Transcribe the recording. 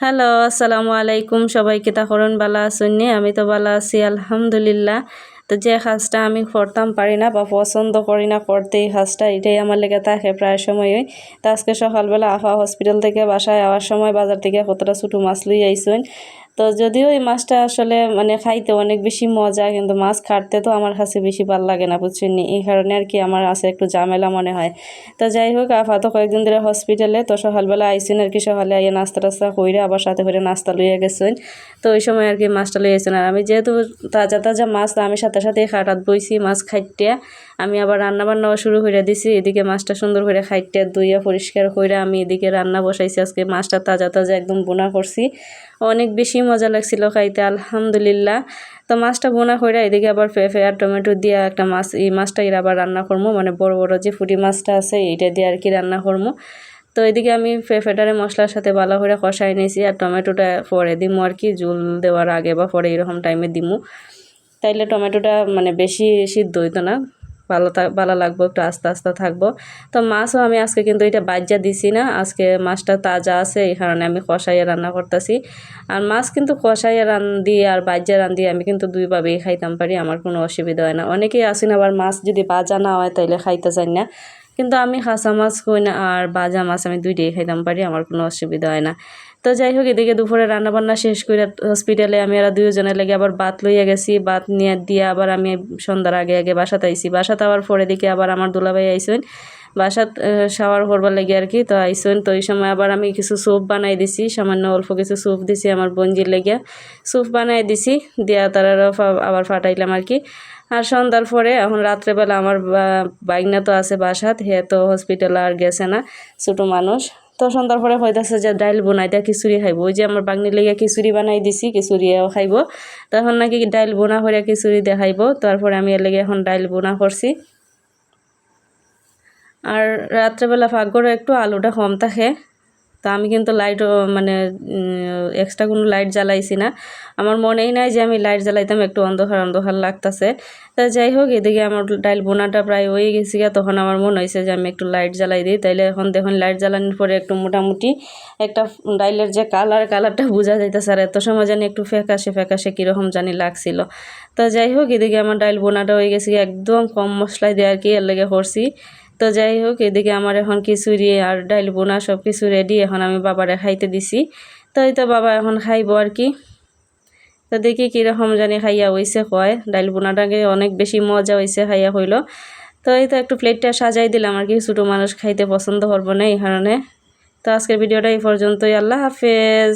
Hello, আসসালামু আলাইকুম। সবাইকে তা করুন বালা আসুন আমি তো বালা আছি, আলহামদুলিল্লাহ। তো যে কাজটা আমি করতাম পারি না বা পছন্দ করি না করতে, এই কাজটা এটাই আমার লেগে থাকে প্রায় সময়ই তো আজকে সকালবেলা আফা হসপিটাল থেকে বাসায় আওয়ার সময় বাজার থেকে কতটা ছোটো মাছ লই আইসুন তো যদিও এই মাছটা আসলে মানে খাইতে অনেক বেশি মজা, কিন্তু মাছ কাটতে তো আমার কাছে বেশি ভালো লাগে না, বুঝছেন নি? এই কারণে আর কি আমার আছে একটু ঝামেলা মনে হয়। তো যাই হোক, আফা তো কয়েকদিন ধরে হসপিটালে তো সকালবেলা আইসেন আর কি, সকালে আইয়ে নাস্তা টাস্তা কইরে আবার সাথে করে নাস্তা লইয়া গেছেন। তো ওই সময় আর কি মাছটা লইয়েছেন আর আমি যেহেতু তাজা তাজা মাছ আমি সাথে সাথে খাটাত বইছি মাছ খাইটিয়া আমি আবার রান্না বান্নাও শুরু করে দিছি, এদিকে মাছটা সুন্দর করে খাইটিয়া ধুইয়া পরিষ্কার করে আমি এদিকে রান্না বসাইছি। আজকে মাছটা তাজা তাজা একদম বোনা করছি। অনেক বেশি মজা লাগছিল খাইতে, আলহামদুলিল্লাহ। তো মাছটা বোনা করে এদিকে আবার ফেফে আর টমেটো দিয়ে একটা মাছ, এই মাছটা এর আবার রান্না করব মানে বড় বড় যে ফুটি মাছটা আছে, এইটা দিয়ে আর কি রান্না করব তো এদিকে আমি ফেফেটারে মশলার সাথে ভালো করে কষাই নিয়েছি আর টমেটোটা পরে দিমু আর কি, জুল দেওয়ার আগে বা পরে এরকম টাইমে দিমু। তাইলে টমেটোটা মানে বেশি সিদ্ধ হইতো না। ভালো ভালো লাগবো, একটু আস্তে আস্তে থাকব। তো মাছও আমি আজকে কিন্তু এটা বাজ্যা দিছি না, আজকে মাছটা তাজা আছে, এই কারণে আমি কষাইয়ে রান্না করতেছি। আর মাছ কিন্তু কষাইয়ে রান, দিয়ে আর বাজ্যা রান দিয়ে আমি কিন্তু দুইভাবেই খাইতাম পারি, আমার কোনো অসুবিধা হয় না। অনেকেই আসেন আবার মাছ যদি বাজা না হয় তাইলে খাইতে চাই না। কিন্তু আমি হাসা মাছ কই না আর বাজা মাছ আমি দুইটাই খাইতাম, পারি, আমার কোনো অসুবিধা হয় না। তো যাই হোক, এদিকে দুপুরে রান্নাবান্না শেষ করে হসপিটালে আমি আর দুজনে লেগে আবার বাত লইয়া গেছি। বাত নিয়ে দিয়ে আবার আমি সন্ধ্যার আগে আগে বাসাতে আইছি। বাসাতে আবার পরে দিকে আবার আমার দুলাভাই আইসেন বাসাত শাওয়ার করবার লাগে আর কি, তো আইসেন তো ওই সময় আবার আমি কিছু স্যুপ বানাই দিছি, সামান্য অল্প কিছু স্যুপ দিছি আমার বঞ্জির লেগে। স্যুপ বানাই দিছি, দিয়া তারা আবার ফাটাইলাম আর কি। আর সন্ধ্যার পরে এখন রাত্রেবেলা আমার বাইকনা তো আছে বাসাত হে তো হসপিটাল আর গেছে না, ছোটো মানুষ। তো সন্ধ্যার পরে হইতেছে যে ডাইল বনাই দেয়া খিচুড়ি খাইব। ওই যে আমার বাগনি লেগে খিচুড়ি বানাই দিছি, খিচুড়িও খাইব। তখন নাকি ডাইল বোনা করে খিচুড়ি দেখাইব। তারপরে আমি এর লেগে এখন ডাইল বোনা করছি। আর রাত্রেবেলা ফাঁক একটু আলুটা কম থাকে। তা আমি কিন্তু লাইট মানে এক্সট্রা কোনো লাইট জ্বালাইছি না। আমার মনেই নাই যে আমি লাইট জ্বালাইতাম, একটু অন্ধকার অন্ধকার লাগতেছে। তা যাই হোক, এদিকে আমার ডাইল বোনাটা প্রায় হয়ে গেছে তখন আমার মনে হয়েছে যে আমি একটু লাইট জ্বালাই দিই। তাইলে এখন দেখুন, লাইট জ্বালানোর পরে একটু মোটামুটি একটা ডাইলের যে কালার, কালারটা বোঝা যাইতেছে আর এত সময় জানি একটু ফ্যাকাশে ফ্যাকাশে কীরকম জানি লাগছিল। তা যাই হোক, এদিকে আমার ডাইল বোনাটা হয়ে গেছে একদম কম মশলায় দিয়ে আর কি, এর লেগে করছি। তো যাই হোক এদিকে আমার এখন খিচুড়ি আর ডাইল বোনা সব কিছু রেডি এখন আমি বাবারে খাইতে দিছি। তো এই তো বাবা এখন খাইব আর কি। তো দেখি কীরকম জানি খাইয়া হয়েছে কয়। ডাইল বোনাটাকে অনেক বেশি মজা হয়েছে খাইয়া হইল। তো এই তো একটু প্লেটটা সাজাই দিলাম আর কি, ছোটো মানুষ খাইতে পছন্দ করব না এই কারণে। তো আজকের ভিডিওটা এই পর্যন্তই। আল্লাহ হাফেজ।